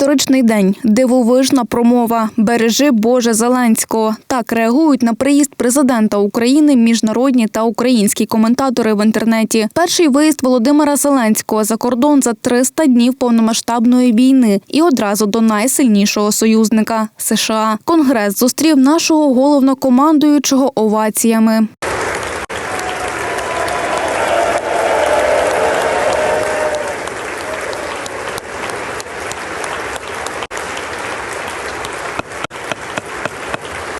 історичний день. Дивовижна промова. Бережи Боже Зеленського. Так реагують на приїзд президента України міжнародні та українські коментатори в інтернеті. Перший виїзд Володимира Зеленського за кордон за 300 днів повномасштабної війни і одразу до найсильнішого союзника США. Конгрес зустрів нашого головнокомандуючого оваціями.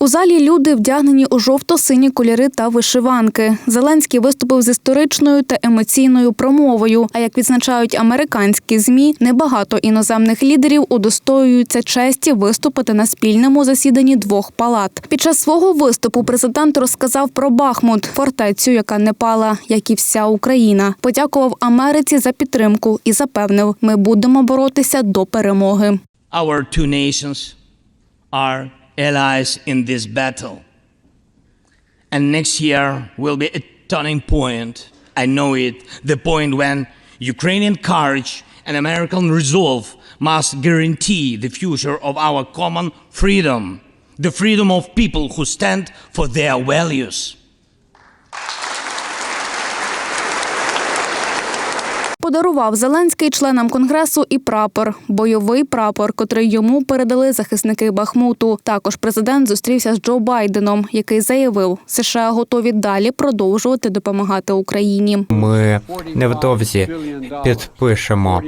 У залі люди вдягнені у жовто-сині кольори та вишиванки. Зеленський виступив з історичною та емоційною промовою. А як відзначають американські змі, небагато іноземних лідерів удостоюються честі виступити на спільному засіданні двох палат. Під час свого виступу президент розказав про Бахмут, фортецю, яка не пала, як і вся Україна. Подякував Америці за підтримку і запевнив, ми будемо боротися до перемоги. Our two nations are allies in this battle. And next year will be a turning point. I know it. The point when Ukrainian courage and American resolve must guarantee the future of our common freedom, the freedom of people who stand for their values. Подарував Зеленський членам конгресу і прапор, бойовий прапор, котрий йому передали захисники Бахмуту. Також президент зустрівся з Джо Байденом, який заявив, США готові далі продовжувати допомагати Україні. Ми невдовзі підпишемо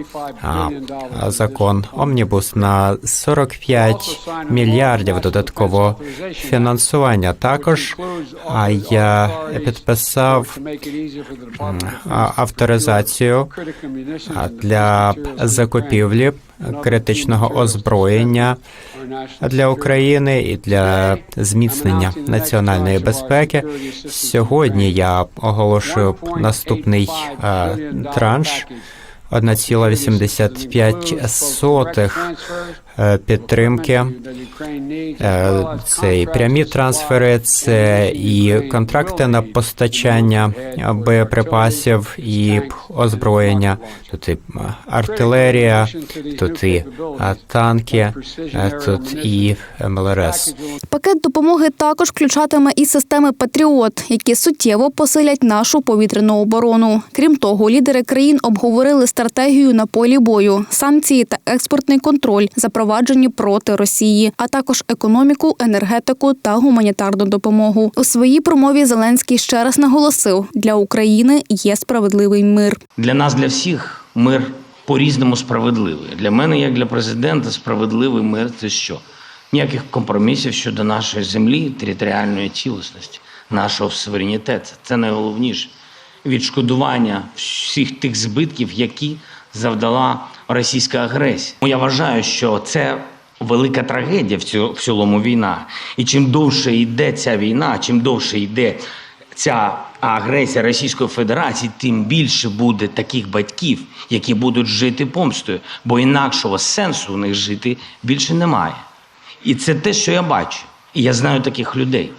закон Омнібус на 45 мільярдів додаткового фінансування. Також я підписав авторизацію для закупівлі критичного озброєння для України і для зміцнення національної безпеки. Сьогодні я оголошую наступний е, транш. 1,85 е, підтримки. Е, Це і прямі трансфери, це і контракти на постачання боєприпасів і озброєння. Тут і артилерія, тут і е, танки, е, тут і МЛРС. Пакет допомоги також включатиме і системи Патріот, які суттєво посилять нашу повітряну оборону. Крім того, лідери країн обговорили стратегію на полі бою, санкції та експортний контроль, запроваджені проти Росії, а також економіку, енергетику та гуманітарну допомогу. У своїй промові Зеленський ще раз наголосив: для України є справедливий мир. Для нас, для всіх, мир по-різному справедливий. Для мене, як для президента, справедливий мир це що? Ніяких компромісів щодо нашої землі, територіальної цілісності, нашого суверенітету. Це найголовніше. Відшкодування всіх тих збитків, які завдала російська агресія. Я вважаю, що це велика трагедія в в цілому війна. І чим довше йде ця війна, чим довше йде ця агресія Російської Федерації, тим більше буде таких батьків, які будуть жити помстою, бо інакшого сенсу у них жити більше немає. І це те, що я бачу. І я знаю таких людей.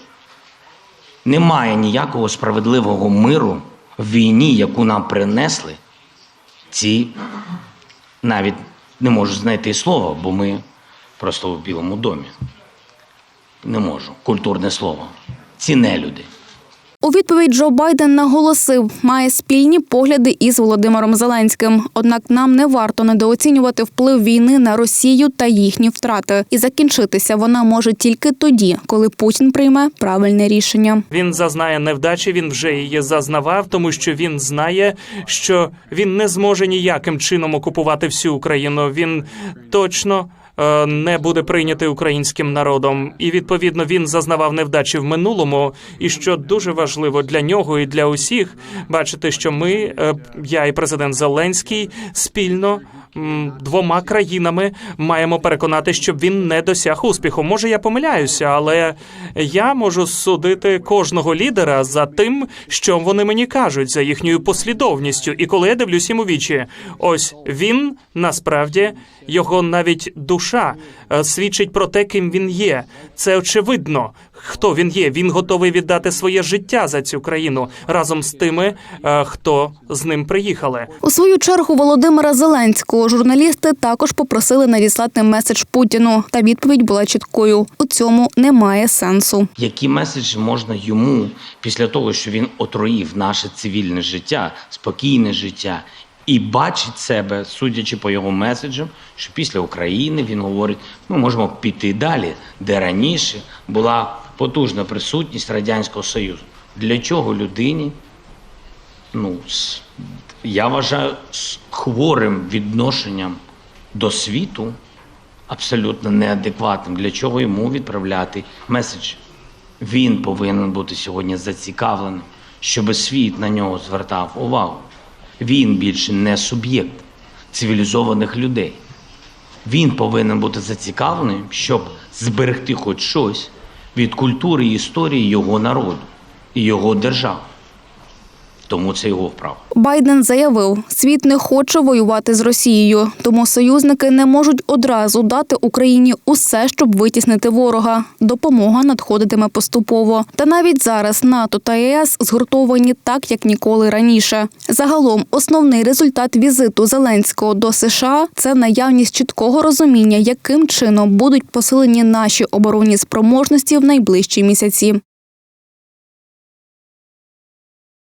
Немає ніякого справедливого миру в війні, яку нам принесли ці навіть не можу знайти слова, бо ми просто в Білому домі. Не можу. Культурне слово. Ці нелюди. У відповідь Джо Байден наголосив, має спільні погляди із Володимиром Зеленським. Однак нам не варто недооцінювати вплив війни на Росію та їхні втрати. І закінчитися вона може тільки тоді, коли Путін прийме правильне рішення. Він зазнає невдачі, він вже її зазнавав, тому що він знає, що він не зможе ніяким чином окупувати всю Україну. Він точно. Е, Не буде прийнятий українським народом, і відповідно він зазнавав невдачі в минулому. І що дуже важливо для нього і для усіх, бачити, що ми, е, я і президент Зеленський, спільно двома країнами маємо переконати, щоб він не досяг успіху. Може, я помиляюся, але я можу судити кожного лідера за тим, що вони мені кажуть, за їхньою послідовністю. І коли я дивлюсь їм у вічі, ось він насправді його навіть душа. Душа, е, свідчить про те, ким він є. Це очевидно, хто він є. Він готовий віддати своє життя за цю країну разом з тими, е, хто з ним приїхали. У свою чергу Володимира Зеленського журналісти також попросили надіслати меседж Путіну. Та відповідь була чіткою: у цьому немає сенсу. Які меседжі можна йому після того, що він отруїв наше цивільне життя, спокійне життя, і бачить себе, судячи по його меседжам, що після України він говорить, ми можемо піти далі, де раніше була потужна присутність радянського союзу. Для чого людині? Ну, я вважаю з хворим відношенням до світу абсолютно неадекватним. Для чого йому відправляти меседжі? Він повинен бути сьогодні зацікавленим, щоб світ на нього звертав увагу. Він більше не суб'єкт цивілізованих людей. Він повинен бути зацікавлений, щоб зберегти хоч щось від культури і історії його народу і його держави. Тому це його вправа. Байден заявив, світ не хоче воювати з Росією, тому союзники не можуть одразу дати Україні усе, щоб витіснити ворога. Допомога надходитиме поступово. Та навіть зараз НАТО та ЄС згуртовані так, як ніколи раніше. Загалом, основний результат візиту Зеленського до США це наявність чіткого розуміння, яким чином будуть посилені наші оборонні спроможності в найближчі місяці.